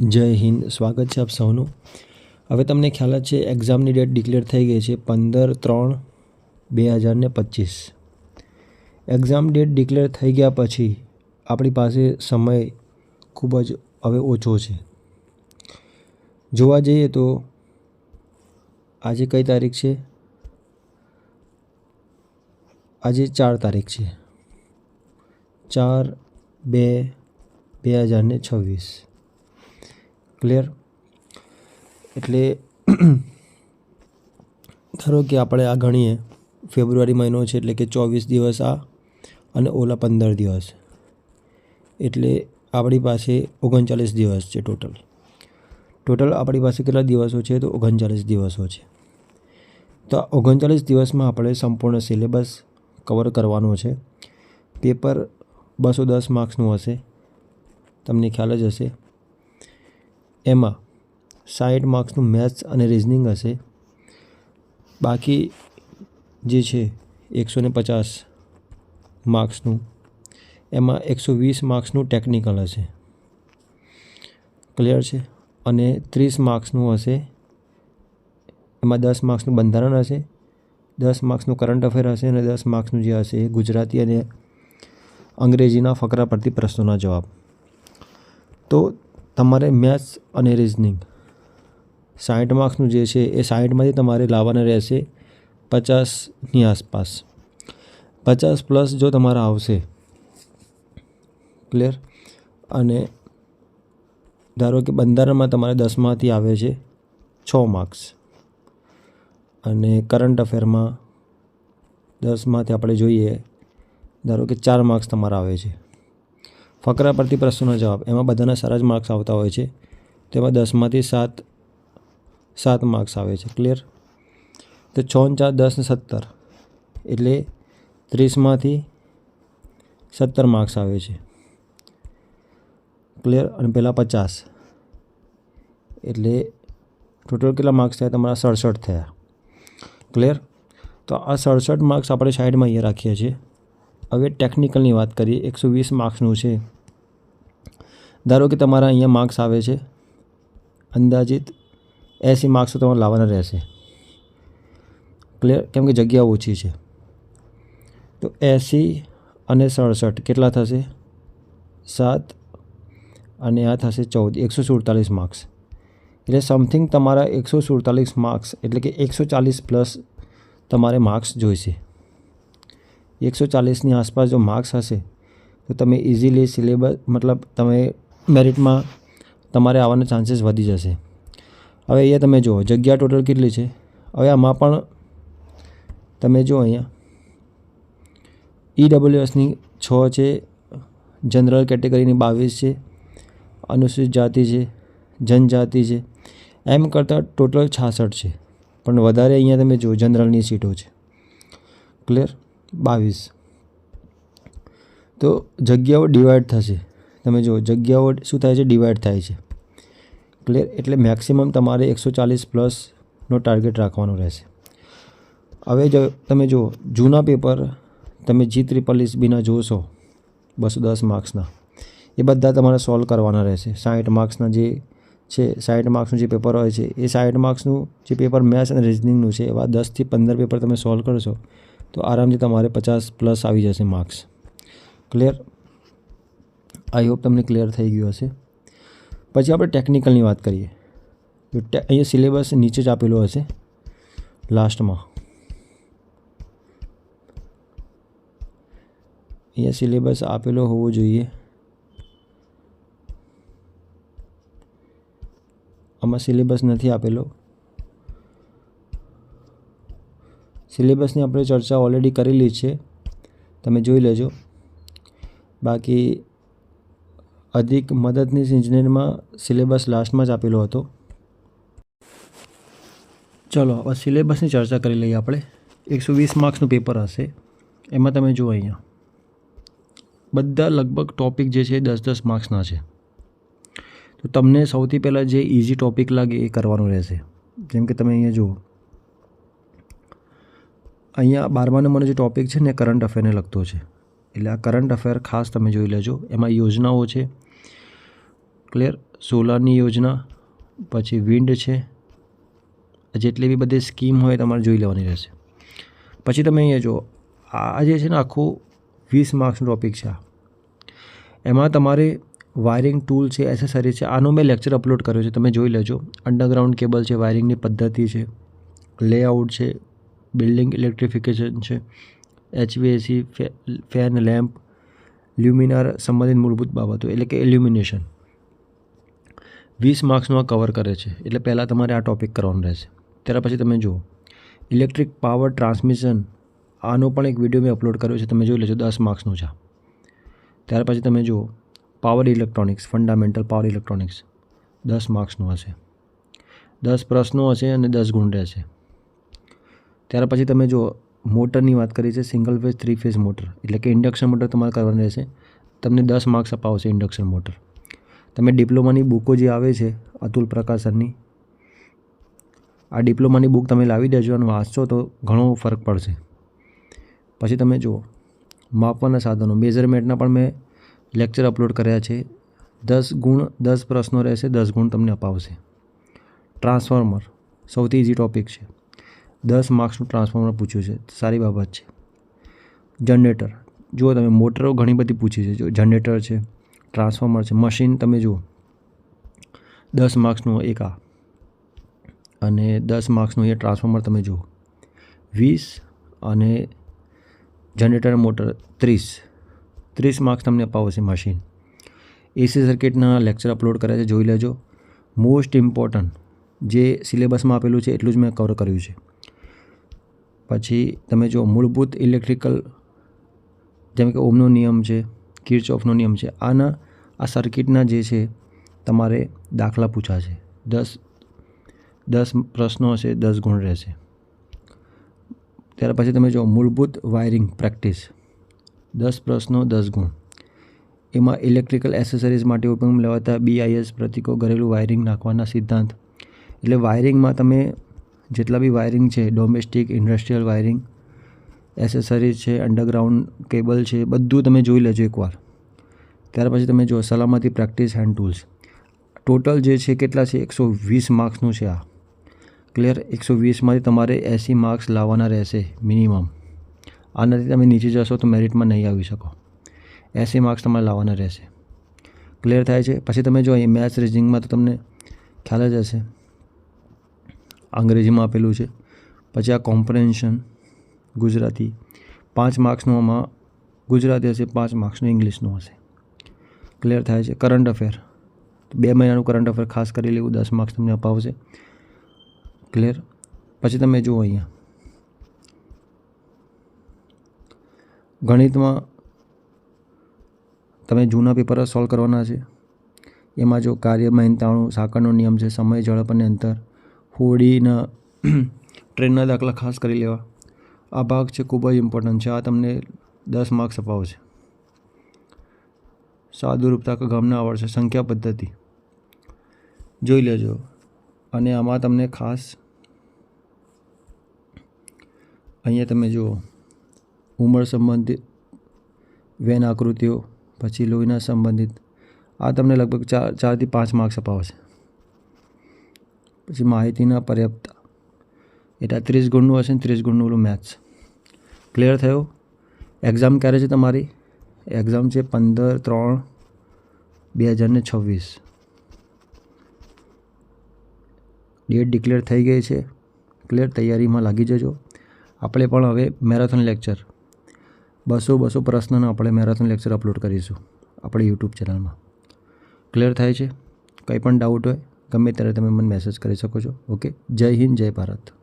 જય હિન્દ. સ્વાગત છે આપ સૌનું. હવે તમને ખ્યાલ જ છે એક્ઝામની ડેટ ડિક્લેર થઈ ગઈ છે પંદર ત્રણ બે હજાર ને પચીસ. એક્ઝામ ડેટ ડિક્લેર થઈ ગયા પછી આપણી પાસે સમય ખૂબ જ હવે ઓછો છે. જોવા જઈએ તો આજે કઈ તારીખ છે? આજે ચાર તારીખ છે. ચાર બે બે હજાર ને છવ્વીસ. ક્લિયર એટલે ધારો કે આપણે આ ગણીએ, ફેબ્રુઆરી મહિનો છે એટલે કે ચોવીસ દિવસ આ અને ઓલા પંદર દિવસ. એટલે આપણી પાસે ઓગણચાલીસ દિવસ છે ટોટલ ટોટલ આપણી પાસે કેટલા દિવસો છે? તો ઓગણચાલીસ દિવસો છે. તો આ ઓગણચાલીસ દિવસમાં આપણે સંપૂર્ણ સિલેબસ કવર કરવાનો છે. પેપર બસો દસ માર્ક્સનું હશે. તમને ખ્યાલ જ હશે. એમાં સાઠ માર્ક્સનું મેથ્સ અને રિઝનિંગ હશે. બાકી જે છે એકસો ને પચાસ માર્ક્સનું, એમાં એકસો વીસ માર્ક્સનું ટેકનિકલ હશે. ક્લિયર છે? અને ત્રીસ માર્ક્સનું હશે. એમાં દસ માર્ક્સનું બંધારણ હશે, દસ માર્ક્સનું કરંટ અફેર હશે અને દસ માર્ક્સનું જે હશે ગુજરાતી અને અંગ્રેજીના ફકરા પરથી પ્રશ્નોના જવાબ. તો તમારે મેથ્સ અને રિઝનિંગ. સાઠ માર્ક્સનું જે છે એ સાઠમાંથી તમારે લાવવાના રહેશે પચાસની આસપાસ. પચાસ પ્લસ જો તમારા આવશે, ક્લિયર? અને ધારો કે બંધારણમાં તમારે દસમાંથી આવે છે છ માર્ક્સ. અને કરંટ અફેરમાં દસમાંથી આપણે જોઈએ, ધારો કે ચાર માર્ક્સ તમારા આવે છે. ફકરા પરથી પ્રશ્નનો જવાબ. એમાં બધાના સારા જ માર્ક્સ આવતા હોય છે. તેમાં દસમાંથી સાત સાત માર્ક્સ આવે છે. ક્લિયર તો છ ચાર, દસ ને સત્તર. એટલે ત્રીસમાંથી સત્તર માર્ક્સ આવે છે. ક્લિયર અને પહેલાં પચાસ. એટલે ટોટલ કેટલા માર્ક્સ થયા? તમારા સડસઠ થયા. ક્લિયર તો આ સડસઠ માર્ક્સ આપણે સાઈડમાં અહીંયા રાખીએ છીએ. હવે ટેકનિકલની વાત કરીએ. એકસો વીસ માર્ક્સનું છે. ધારો કે તમારા અહીંયા માર્ક્સ આવે છે, અંદાજિત એંસી માર્ક્સ તો તમારે લાવવાના રહેશે. ક્લિયર કેમ કે જગ્યા ઓછી છે. તો એંસી અને સડસઠ કેટલા થશે? સાત અને આ થશે ચૌદ. એકસો સુડતાલીસ માર્ક્સ એટલે સમથિંગ તમારા એકસો સુડતાલીસ માર્ક્સ એટલે કે એકસો ચાલીસ પ્લસ તમારે માર્ક્સ જોઈશે. એકસો ચાલીસની આસપાસ જો માર્ક્સ હશે, તો તમે ઇઝીલી સિલેબસ મતલબ તમે મેરિટમાં તમારે આવવાના ચાન્સીસ વધી જશે. હવે અહીંયા તમે જુઓ, જગ્યા ટોટલ કેટલી છે? હવે આમાં પણ તમે જુઓ અહીંયા. ઈડબ્લ્યુએસની છ છે જનરલ કેટેગરીની બાવીસ છે, અનુસૂચિત જાતિ છે, જનજાતિ છે. એમ કરતાં ટોટલ છાસઠ છે. પણ વધારે અહીંયા તમે જુઓ જનરલની સીટો છે. ક્લિયર બાવીસ. તો જગ્યાઓ ડિવાઈડ થશે. તમે જુઓ, જગ્યાઓ શું થાય છે? ડિવાઈડ થાય છે. ક્લિયર એટલે મેક્સિમમ તમારે એકસો ચાલીસ પ્લસનો ટાર્ગેટ રાખવાનો રહેશે. હવે જો તમે જુઓ, જૂના પેપર તમે જી ત્રિપલ બીના જોશો, બસો દસ માર્ક્સના એ બધા તમારે સોલ્વ કરવાના રહેશે. સાઠ માર્ક્સના જે છે, સાઠ માર્ક્સનું જે પેપર હોય છે, એ સાઠ માર્ક્સનું જે પેપર મેથ્સ અને રિઝનિંગનું છે, એવા દસથી પંદર પેપર તમે સોલ્વ કરશો, તો આરામથી તમારે પચાસ પ્લસ આવી જશે માર્ક્સ ક્લિયર આઈ હોપ તમને ક્લિયર થઈ ગયું હશે. પછી આપણે ટેકનિકલની વાત કરીએ. તો અહીંયા સિલેબસ નીચે જ આપેલો હશે. લાસ્ટમાં અહીંયા સિલેબસ આપેલો હોવો જોઈએ. આમાં સિલેબસ નથી આપેલો. સિલેબસની આપણે ચર્ચા ઓલરેડી કરેલી છે. તમે જોઈ લેજો. બાકી અધિક મદદનીશ ઇજનેરમાં સિલેબસ લાસ્ટમાં જ આપેલો હતો. ચલો, હવે સિલેબસની ચર્ચા કરી લઈએ આપણે. એકસો વીસ માર્ક્સનું પેપર હશે. એમાં તમે જુઓ અહીંયા. બધા લગભગ ટોપિક જે છે દસ દસ માર્ક્સના છે. તો તમને સૌથી પહેલાં જે ઇઝી ટોપિક લાગે એ કરવાનું રહેશે. જેમ કે તમે અહીંયા જુઓ. અહીંયા બારમા નંબરનો જે ટોપિક છે ને, કરંટ અફેરને લગતો છે. એટલે આ કરંટ અફેર ખાસ તમે જોઈ લેજો. એમાં યોજનાઓ છે. ક્લિયર સોલારની યોજના, પછી વિન્ડ છે. જેટલી બી બધી સ્કીમ હોય તમારે જોઈ લેવાની રહેશે. પછી તમે અહીંયા જુઓ, આ જે છે ને આખું વીસ માર્ક્સનું ટોપિક છે એમાં તમારે વાયરિંગ ટૂલ છે એસેસરી છે, આનો મેં લેક્ચર અપલોડ કર્યો છે. તમે જોઈ લેજો. અંડરગ્રાઉન્ડ કેબલ છે વાયરિંગની પદ્ધતિ છે. લેઆઉટ છે. બિલ્ડિંગ ઇલેક્ટ્રિફિકેશન છે. એચવીએસી ફેન લેમ્પ લ્યુમિનાર સંબંધિત મૂળભૂત બાબતો એટલે કે એલ્યુમિનેશન વીસ માર્ક્સનું આ કવર કરે છે. એટલે પહેલાં તમારે આ ટોપિક કરવાનું રહેશે. ત્યાર પછી તમે જુઓ. ઇલેક્ટ્રિક પાવર ટ્રાન્સમિશન આનો પણ એક વીડિયો મેં અપલોડ કર્યો છે. તમે જોઈ લેજો, દસ માર્ક્સનું છે ત્યાર પછી તમે જુઓ. Power electronics, fundamental power electronics. દસ માર્ક્સનું હશે. દસ પ્રશ્નો હશે અને દસ ગુણ રહેશે. ત્યાર પછી તમે જુઓ. મોટરની વાત કરી છે single phase three phase motor એટલે કે ઇન્ડક્શન મોટર તમારે કરવાનું રહેશે. તમને દસ માર્ક્સ અપાવશે ઇન્ડક્શન મોટર તમે ડિપ્લોમાની બુકો જે આવે છે, અતુલ પ્રકાશનની આ ડિપ્લોમાની બુક તમે લાવી દેજો અને વાંચશો તો ઘણો ફરક પડશે. પછી તમે જુઓ, માપવાના સાધનો. મેઝરમેન્ટના પણ મેં લેક્ચર અપલોડ કર્યા છે. દસ ગુણ દસ પ્રશ્નો રહેશે, દસ ગુણ તમને અપાવશે. ટ્રાન્સફોર્મર સૌથી ઇઝી ટોપિક છે. દસ માર્ક્સનું ટ્રાન્સફોર્મર પૂછ્યું છે. સારી બાબત છે. જનરેટર. જુઓ તમે, મોટરો ઘણી બધી પૂછી છે. જો જનરેટર છે, ટ્રાન્સફોર્મર છે, મશીન તમે જુઓ. દસ માર્ક્સનું એક આ. અને દસ માર્ક્સનું એ ટ્રાન્સફોર્મર તમે જુઓ. વીસ અને જનરેટર મોટર ત્રીસ. ત્રીસ માર્ક્સ તમને અપાવશે મશીન. એસી સર્કિટના લેક્ચર અપલોડ કર્યા છે, જોઈ લેજો. Most important. જે સિલેબસમાં આપેલું છે એટલું જ મેં કવર કર્યું છે. પછી તમે જો મૂળભૂત ઇલેક્ટ્રિકલ જેમ કે ઓમનો નિયમ છે, કિર્ચોફનો નિયમ છે, આના, આ સર્કિટના જે છે તમારે દાખલા પૂછાશે દસ દસ પ્રશ્નો હશે, દસ ગુણ રહેશે. ત્યાર પછી તમે જો મૂળભૂત વાયરિંગ પ્રેક્ટિસ દસ પ્રશ્નો, દસ ગુણ. એમાં ઇલેક્ટ્રિકલ એસેસરીઝ માટે ઉપયોગમાં લેવાતા બીઆઈએસ પ્રતિકો, ઘરેલું વાયરિંગ નાખવાના સિદ્ધાંત એટલે વાયરિંગમાં તમે જેટલા બી વાયરિંગ છે ડોમેસ્ટિક ઇન્ડસ્ટ્રીયલ વાયરિંગ એસેસરીઝ છે અંડરગ્રાઉન્ડ કેબલ છે, બધું તમે જોઈ લેજો એકવાર. ત્યાર પછી તમે જો સલામતી પ્રેક્ટિસ હેન્ડ ટૂલ્સ ટોટલ જે છે, કેટલા છે? એકસો વીસ માર્ક્સનું છે આ. ક્લિયર એકસો વીસમાંથી તમારે એંસી માર્ક્સ લાવવાના રહેશે મિનિમમ આનાથી તમે નીચે જશો તો મેરિટમાં નહીં આવી શકો. એંસી માર્ક્સ તમારે લાવવાના રહેશે. ક્લિયર થાય છે? પછી તમે જો અહીં મેથ્સ રિઝનિંગમાં તો તમને ખ્યાલ જ હશે. અંગ્રેજીમાં આપેલું છે. પછી આ કોમ્પ્રેન્શન ગુજરાતી. પાંચ માર્ક્સનું આમાં ગુજરાતી હશે, પાંચ માર્ક્સનું ઇંગ્લિશનું હશે. ક્લિયર થાય છે? કરંટ અફેર બે મહિનાનું કરંટ અફેર ખાસ કરી લેવું, દસ માર્ક્સ તમને અપાવશે. ક્લિયર પછી તમે જુઓ અહીંયા. ગણિતમાં તમે જૂના પેપર સોલ્વ કરવાના છે. એમાં જો કાર્ય મહેનતાણું સાંકળનો નિયમ છે, સમય, ઝડપ અને અંતર. હોડીના ટ્રેનના દાખલા ખાસ કરી લેવા. આ ભાગ છે ખૂબ જ ઇમ્પોર્ટન્ટ છે. આ તમને દસ માર્ક્સ અપાવશે સાદુરૂપતા કે ગામના આવડશે સંખ્યા પદ્ધતિ. જોઈ લેજો. અને આમાં તમને ખાસ અહીંયા તમે જુઓ. ઉંમર સંબંધિત, વેન આકૃતિઓ, પછી લોહીના સંબંધિત. આ તમને લગભગ ચાર, ચારથી પાંચ માર્ક્સ અપાવશે પછી માહિતીના પર્યાપ્ત. એટલે ત્રીસ ગુણનું હશે ને ત્રીસ ગુણનું ઓલું મેથ્સ ક્લિયર થયો? એક્ઝામ ક્યારે છે તમારી? એક્ઝામ છે પંદર ત્રણ બે હજાર ને છવ્વીસ. ડેટ ડિક્લેર થઈ ગઈ છે. ક્લિયર તૈયારીમાં લાગી જજો. આપણે પણ હવે મેરેથોન લેક્ચર બસો બસો પ્રશ્નનો આપણે મેરેથોન લેક્ચર અપલોડ કરીશું. આપણે યુટ્યુબ ચેનલમાં ક્લિયર થાય છે? કંઈ પણ ડાઉટ હોય ગમે ત્યારે તમે મને મેસેજ કરી શકો છો. ઓકે જય હિન્દ જય ભારત.